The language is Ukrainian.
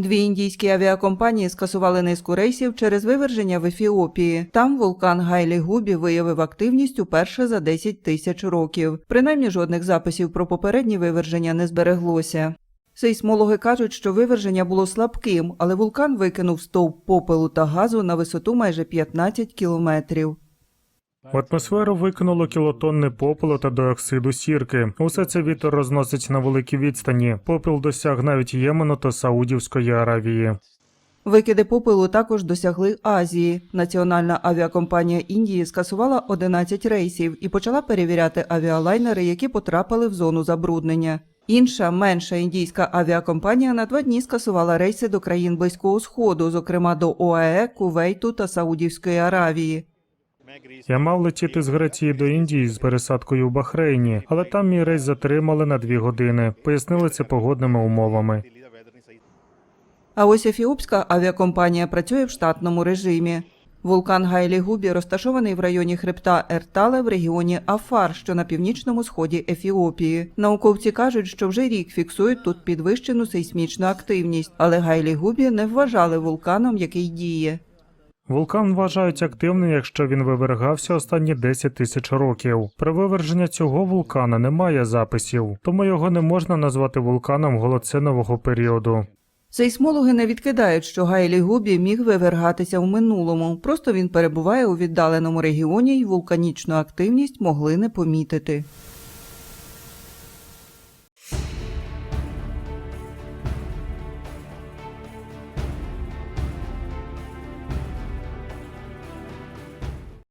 Дві індійські авіакомпанії скасували низку рейсів через виверження в Ефіопії. Там вулкан Гайлі Губі виявив активність уперше за 10 тисяч років. Принаймні жодних записів про попередні виверження не збереглося. Сейсмологи кажуть, що виверження було слабким, але вулкан викинув стовп попелу та газу на висоту майже 15 кілометрів. В атмосферу викинуло кілотонни попелу та диоксиду сірки. Усе це вітер розносить на великій відстані. Попіл досяг навіть Ємену та Саудівської Аравії. Викиди попелу також досягли Азії. Національна авіакомпанія Індії скасувала 11 рейсів і почала перевіряти авіалайнери, які потрапили в зону забруднення. Інша менша індійська авіакомпанія на два дні скасувала рейси до країн Близького Сходу, зокрема до ОАЕ, Кувейту та Саудівської Аравії. Я мав летіти з Греції до Індії з пересадкою в Бахрейні, але там мій рейс затримали на дві години. Пояснили це погодними умовами. А ось ефіопська авіакомпанія працює в штатному режимі. Вулкан Гайлі Губі розташований в районі хребта Ертале в регіоні Афар, що на північному сході Ефіопії. Науковці кажуть, що вже рік фіксують тут підвищену сейсмічну активність, але Гайлі Губі не вважали вулканом, який діє. Вулкан вважають активним, якщо він вивергався останні 10 тисяч років. Про виверження цього вулкана немає записів, тому його не можна назвати вулканом голоцинового періоду. Сейсмологи не відкидають, що Гайлі Губі міг вивергатися в минулому. Просто він перебуває у віддаленому регіоні і вулканічну активність могли не помітити.